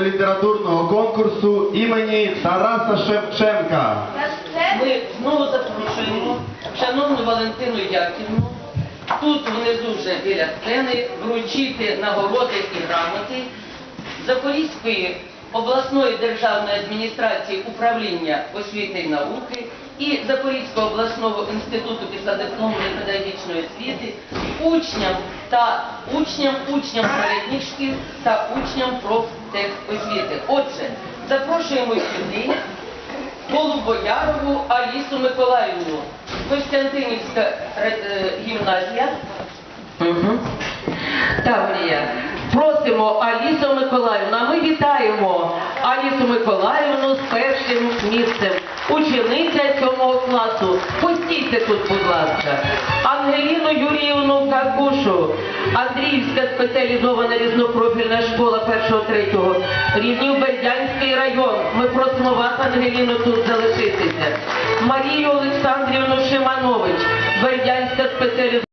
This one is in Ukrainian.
літературного конкурсу імені Тараса Шевченка. Ми знову запрошуємо шановну Валентину Яківну, тут внизу вже біля сцени, вручити нагороди і грамоти Запорізької обласної державної адміністрації управління освіти і науки і Запорізького обласного інституту післядипломної педагогічної освіти учням та учням, учням середніх шкіл та учням профтехосвіти. Отже, запрошуємо сюди Голубоярову Алісу Миколаївну, Костянтинівська е, гімназія. Угу. Таврія. Просимо Алісу Миколаївну. А Ми вітаємо Алісу Миколаївну з першим місцем. Учениця цьомого класу. Постійте тут, будь ласка. Ангеліну Юріївну Какушу, Андріївська спеціалізована різнопрофільна школа 1-3 рівнів Бердянський район. Ми просимо вас, Ангеліну, тут залишитися. Марію Олександрівну Шиманович, Бердянська спеціалізована.